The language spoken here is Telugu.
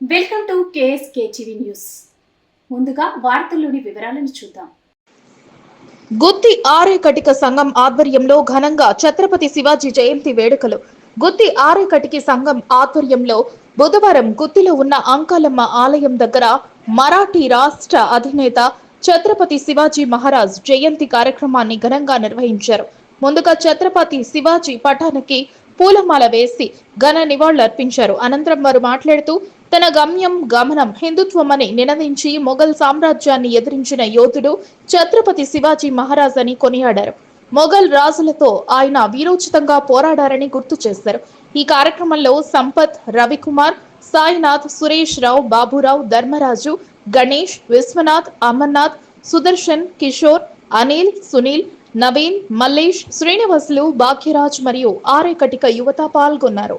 Welcome to KSK TV news. ముందుగా వార్తల్లోని వివరాలను చూద్దాం. గుత్తి ఆర్య సంఘం ఆధ్వర్యంలో ఘనంగా ఛత్రపతి శివాజీ జయంతి వేడుకలు. గుత్తి ఆరేకటికి సంఘం ఆధ్వర్యంలో బుధవారం గుత్తిలో ఉన్న అంకాలమ్మ ఆలయం దగ్గర మరాఠీ రాష్ట్ర అధినేత ఛత్రపతి శివాజీ మహారాజ్ జయంతి కార్యక్రమాన్ని ఘనంగా నిర్వహించారు. ముందుగా ఛత్రపతి శివాజీ పఠానికి పూలమాల వేసి ఘన నివాళులర్పించారు. అనంతరం వారు మాట్లాడుతూ తన గమ్యం గమనం హిందుత్వమని నినదించి మొఘల్ సామ్రాజ్యాన్ని ఎదిరించిన యోధుడు ఛత్రపతి శివాజీ మహారాజ్ అని కొనియాడారు. మొఘల్ రాజులతో ఆయన వీరోచితంగా పోరాడారని గుర్తు చేశారు. ఈ కార్యక్రమంలో సంపత్ రవికుమార్ సాయినాథ్ సురేష్ రావు బాబురావు ధర్మరాజు గణేష్ విశ్వనాథ్ అమర్నాథ్ సుదర్శన్ కిషోర్ అనిల్ సునీల్ నవీన్ మల్లేష్ శ్రీనివాసులు భాగ్యరాజ్ మరియు ఆరేకటిక యువత పాల్గొన్నారు.